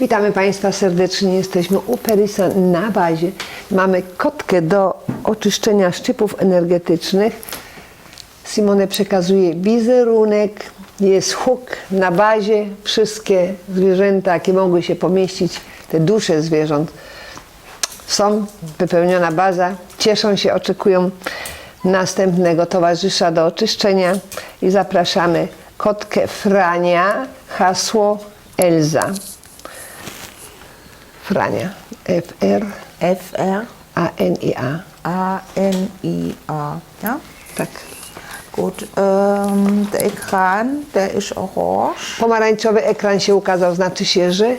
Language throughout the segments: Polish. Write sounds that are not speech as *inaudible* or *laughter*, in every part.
Witamy Państwa serdecznie. Jesteśmy u Perisa na bazie. Mamy kotkę do oczyszczenia szczypów energetycznych. Simone przekazuje wizerunek. Jest huk na bazie. Wszystkie zwierzęta, jakie mogły się pomieścić, te dusze zwierząt, są. Wypełniona baza. Cieszą się, oczekują następnego towarzysza do oczyszczenia i zapraszamy kotkę Frania, hasło Elza. Frania. F-R-A-N-I-A. F-R A-N-I-A. Ja? Tak. Gut. Ähm, der Ekran, der ist orange. Pomarańczowy ekran się ukazał, znaczy się, że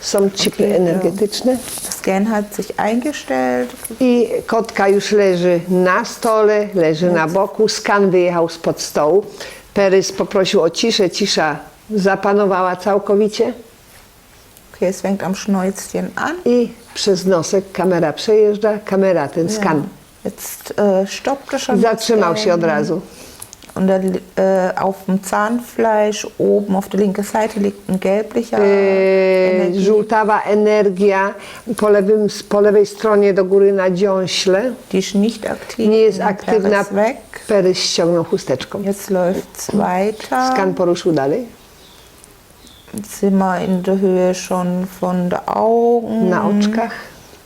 są chipy Okej, energetyczne. Scan hat sich eingestellt. I kotka już leży na stole, leży na boku. Skan wyjechał spod stołu. Perys poprosił o ciszę. Cisza zapanowała całkowicie. Es fängt am Schnäuzchen an. I przez nosek kamera przejeżdża. Kamera, ten skan. Jetzt äh, stoppt er schon. Zatrzymał się od razu. Und der, äh, auf dem Zahnfleisch oben auf der linken Seite liegt ein gelblicher Yy, Energie. żółtawa energia po, lewym, po lewej stronie do góry na dziąśle. Die ist nicht aktiv. Nie jest Der aktywna. ist weg. Perys ściągnął chusteczką. Jetzt läuft's weiter. Skan poruszył dalej. Jetzt sind wir in der Höhe schon von der Augen. Na oczkach,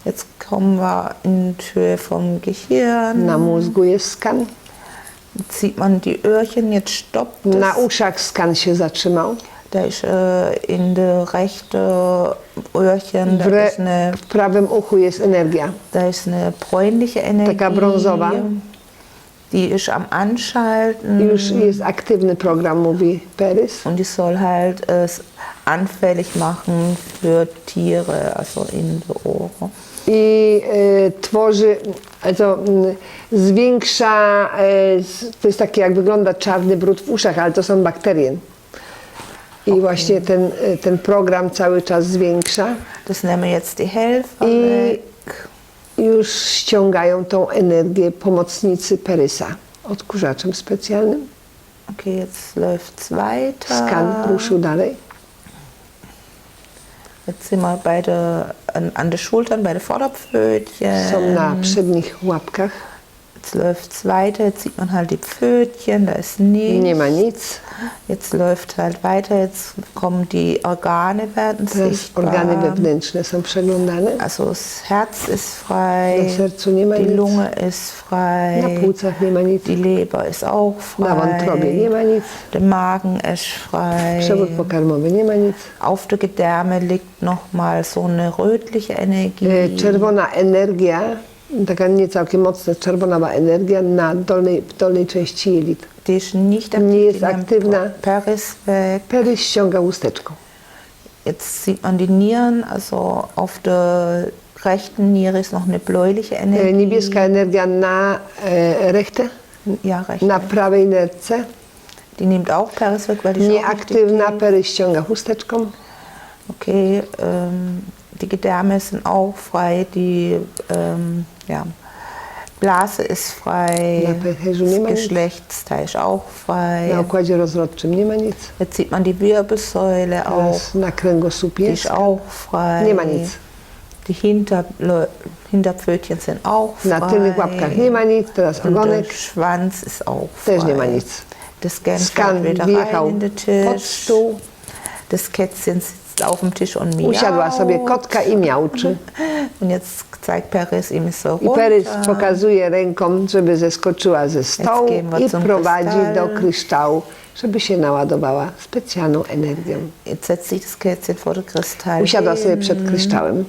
Jetzt kommen wir in die Höhe vom Gehirn. na mózgu jest skan. Jetzt sieht man die Öhrchen, jetzt stoppt es. Na uszach skan się zatrzymał. Da ist äh, in der rechten Öhrchen, da re, ist eine, w prawym uchu jest energia. da ist eine bräunliche Energie. Taka brązowa. Die ist am Anschalten. Już jest aktywny program, mówi Perys. Und die soll halt es anfällig machen für Tiere, also in die Ohren. I e, tworzy, also, mm, zwiększa, e, to jest takie jak wygląda czarny brud w uszach, ale to są bakterie. I właśnie ten, e, ten program cały czas zwiększa. Das nehmen wir jetzt die Helfer I weg. Już ściągają tą energię pomocnicy Perysa odkurzaczem specjalnym. Okay, jetzt läuft's weiter. Skan ruszył dalej. Jetzt sind wir bei der, an, an den Schultern, bei den Vorderpfötchen. Są na przednich łapkach. Jetzt läuft's weiter, jetzt sieht man halt die Pfötchen, da ist nichts. Nie ma nic. Jetzt läuft halt weiter, jetzt kommen die Organe, werden Teraz sichtbar. organy wewnętrzne są przeglądane. Also das Herz ist frei, Na sercu nie ma die nic. Lunge ist frei, Na płucach nie ma nic. die Leber ist auch frei, Na wątrobie nie ma nic. der Magen ist frei. Przewód pokarmowy nie ma nic. Auf der Gedärme liegt nochmal so eine rötliche Energie. E, Czerwona energia, taka nie całkiem mocna czerwonawa energia na dolnej, w dolnej części jelit. Nie jest aktywna. Peris. Perys ściąga chusteczką. Jetzt sieht man die Nieren, also auf der rechten Niere ist noch eine bläuliche E, Energie. Niebieska energia na e, rechtę, Ja, rechte. na prawej nerce. Die nimmt auch Peris weg, weil die ist auch nicht Nieaktywna, ściąga chusteczką. Okay, ähm, die Gedärme sind auch frei, die ähm, ja, Blase ist frei, das. Geschlechtsteil ist auch frei. Na układzie rozrodczym nie ma nic. Jetzt sieht man die Wirbelsäule auch, Teraz na kręgosłupie die ist auch frei. Nie ma nic. Die Hinter, Hinterpfötchen sind auch frei. Na tylnych łapkach nie ma nic. Teraz Und der Schwanz ist auch frei. też nie ma nic. Das fährt wieder rein in den Tisch. Das Kätzchen sitzt auf dem Tisch und miaut. Usiadła sobie kotka i miauczy. *laughs* Und jetzt zeigt ihm so I. Perys pokazuje ręką, żeby zeskoczyła ze stołu i prowadzi do kryształu, żeby się naładowała specjalną energią. Jetzt setzt sich das Kätzchen vor den Kristall Usiadła sobie przed kryształem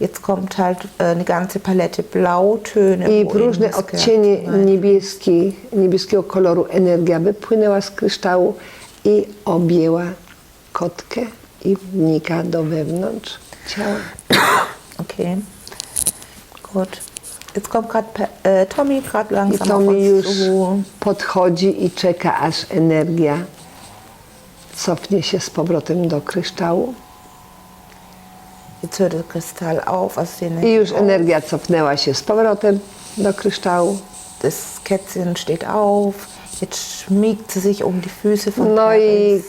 Jetzt kommt halt äh, eine ganze Palette Blautöne. i różne odcienie niebieski, niebieskiego koloru energia wypłynęła z kryształu i objęła kotkę i wnika do wewnątrz ciała. Okay, gut. Jetzt kommt gerade äh, Tommy gerade I langsam to auf mi już podchodzi i czeka, aż energia cofnie się z powrotem do kryształu. Jetzt hört der Kristall auf, also die I Energie już auf. energia cofnęła się z powrotem do kryształu. Das Kätzchen steht auf. Jetzt schmiegt sie sich um die Füße von No i Paris.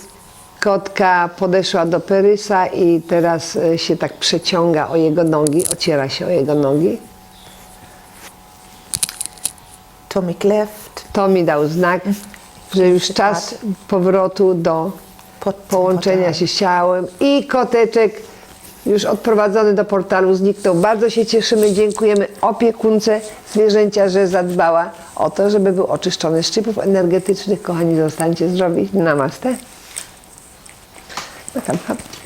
Kotka podeszła do Perysa i teraz e, się tak przeciąga o jego nogi, ociera się o jego nogi. Tommy kläfft. To mi dał znak, że już czas powrotu do połączenia się z ciałem i koteczek już odprowadzony do portalu zniknął. Bardzo się cieszymy, dziękujemy opiekunce zwierzęcia, że zadbała o to, żeby był oczyszczony z szczypów energetycznych. Kochani, zostańcie zdrowi. Namaste. กันครับ